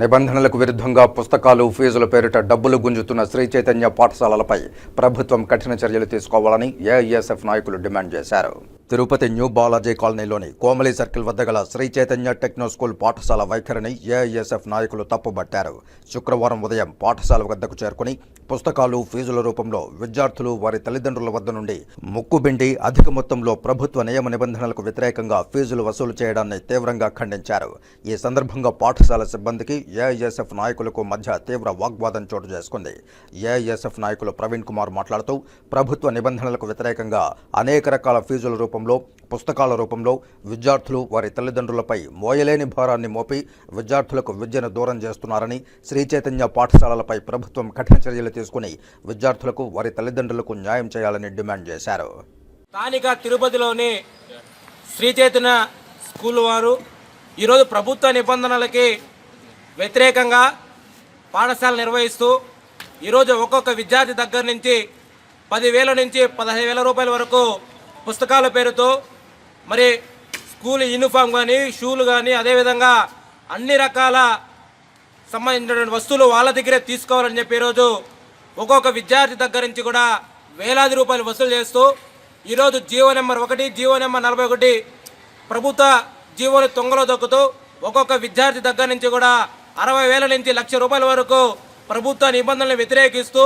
నిబంధనలకు విరుద్ధంగా పుస్తకాలు ఫీజుల పేరిట డబ్బులు గుంజుతున్న శ్రీ చైతన్య పాఠశాలలపై ప్రభుత్వం కఠిన చర్యలు తీసుకోవాలని ఏఐఎస్ఎఫ్ నాయకులు డిమాండ్ చేశారు. తిరుపతి న్యూ బాలాజీ కాలనీలోని కోమలి సర్కిల్ వద్ద గల శ్రీ చైతన్య టెక్నో స్కూల్ పాఠశాల వైఖరిని ఏఐఎస్ఎఫ్ నాయకులు తప్పుబట్టారు. శుక్రవారం ఉదయం పాఠశాల వద్దకు చేరుకుని పుస్తకాలు ఫీజుల రూపంలో విద్యార్థులు వారి తల్లిదండ్రుల వద్ద నుండి ముక్కుబిండి అధిక మొత్తంలో ప్రభుత్వ నియమ నిబంధనలకు వ్యతిరేకంగా ఫీజులు వసూలు చేయడాన్ని తీవ్రంగా ఖండించారు. ఈ సందర్భంగా పాఠశాల సిబ్బందికి ఏఐఎస్ఎఫ్ నాయకులకు మధ్య తీవ్ర వాగ్వాదం చోటు చేసుకుంది. ఏఐఎస్ఎఫ్ నాయకులు ప్రవీణ్ కుమార్ మాట్లాడుతూ ప్రభుత్వ నిబంధనలకు వ్యతిరేకంగా అనేక రకాల ఫీజుల రూపం రూపంలో పుస్తకాల రూపంలో విద్యార్థులు వారి తల్లిదండ్రులపై మోయలేని భారాన్ని మోపి విద్యార్థులకు విద్యను దూరం చేస్తున్నారని శ్రీ చైతన్య పాఠశాలలపై ప్రభుత్వం కఠిన చర్యలు తీసుకుని విద్యార్థులకు వారి తల్లిదండ్రులకు న్యాయం చేయాలని డిమాండ్ చేశారు. స్థానిక తిరుపతిలోని శ్రీ చైతన్య స్కూల్ వారు ఈరోజు ప్రభుత్వ నిబంధనలకి వ్యతిరేకంగా పాఠశాల నిర్వహిస్తూ ఈరోజు ఒక్కొక్క విద్యార్థి దగ్గర నుంచి పదివేల నుంచి పదహైదు వేల రూపాయల వరకు పుస్తకాల పేరుతో మరి స్కూల్ యూనిఫామ్ కానీ షూలు కానీ అదేవిధంగా అన్ని రకాల సంబంధించినటువంటి వస్తువులు వాళ్ళ దగ్గరే తీసుకోవాలని చెప్పి ఈరోజు ఒక్కొక్క విద్యార్థి దగ్గర నుంచి కూడా వేలాది రూపాయలు వసూలు చేస్తూ ఈరోజు జీవో నెంబర్ ఒకటి జీవో నెంబర్ నలభై ఒకటి ప్రభుత్వ జీవోని తొంగలో దొక్కుతూ ఒక్కొక్క విద్యార్థి దగ్గర నుంచి కూడా అరవై వేల నుంచి లక్ష రూపాయల వరకు ప్రభుత్వ నిబంధనలు వ్యతిరేకిస్తూ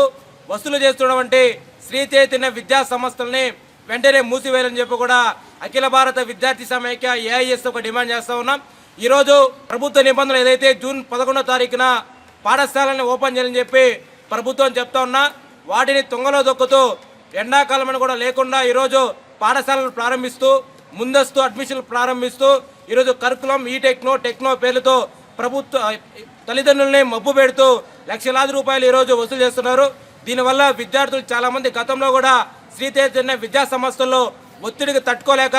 వసూలు చేస్తున్నటువంటి శ్రీ చైతన్య విద్యా సంస్థల్ని వెంటనే మూసివేయాలని చెప్పి కూడా అఖిల భారత విద్యార్థి సమైక్య ఏఐఎస్ ఒక డిమాండ్ చేస్తూ ఉన్నాం. ఈరోజు ప్రభుత్వ నిబంధనలు ఏదైతే జూన్ పదకొండో తారీఖున పాఠశాలని ఓపెన్ చేయాలని చెప్పి ప్రభుత్వం చెప్తా ఉన్నా వాటిని తుంగలో దొక్కుతూ ఎండాకాలం కూడా లేకుండా ఈరోజు పాఠశాలను ప్రారంభిస్తూ ముందస్తు అడ్మిషన్లు ప్రారంభిస్తూ ఈరోజు కరికులం ఈ టెక్నో టెక్నో పేర్లతో ప్రభుత్వ తల్లిదండ్రుల్ని మబ్బు పెడుతూ లక్షలాది రూపాయలు ఈరోజు వసూలు చేస్తున్నారు. దీనివల్ల విద్యార్థులు చాలామంది గతంలో కూడా శ్రీ చైతన్య విద్యా సంస్థల్లో ఒత్తిడికి తట్టుకోలేక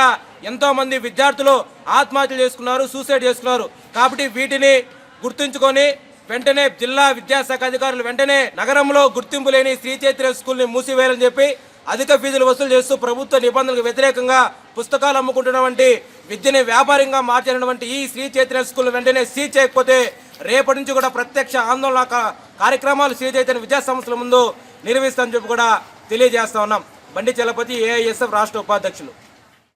ఎంతోమంది విద్యార్థులు ఆత్మహత్యలు చేసుకున్నారు సూసైడ్ చేసుకున్నారు. కాబట్టి వీటిని గుర్తుంచుకొని వెంటనే జిల్లా విద్యాశాఖ అధికారులు వెంటనే నగరంలో గుర్తింపు లేని శ్రీ చైతన్య స్కూల్ని మూసివేయాలని చెప్పి అధిక ఫీజులు వసూలు చేస్తూ ప్రభుత్వ నిబంధనలకు వ్యతిరేకంగా పుస్తకాలు అమ్ముకుంటున్నటువంటి విద్యని వ్యాపారంగా మార్చినటువంటి ఈ శ్రీ చైతన్య స్కూల్ వెంటనే సీజ్ చేయకపోతే రేపటి నుంచి కూడా ప్రత్యక్ష ఆందోళన కార్యక్రమాలు శ్రీ చైతన్య విద్యా సంస్థల ముందు నిర్వహిస్తామని చెప్పి కూడా తెలియజేస్తా ఉన్నాం. బండి చలపతి ఏఐఎస్ఎఫ్ రాష్ట్ర ఉపాధ్యక్షులు.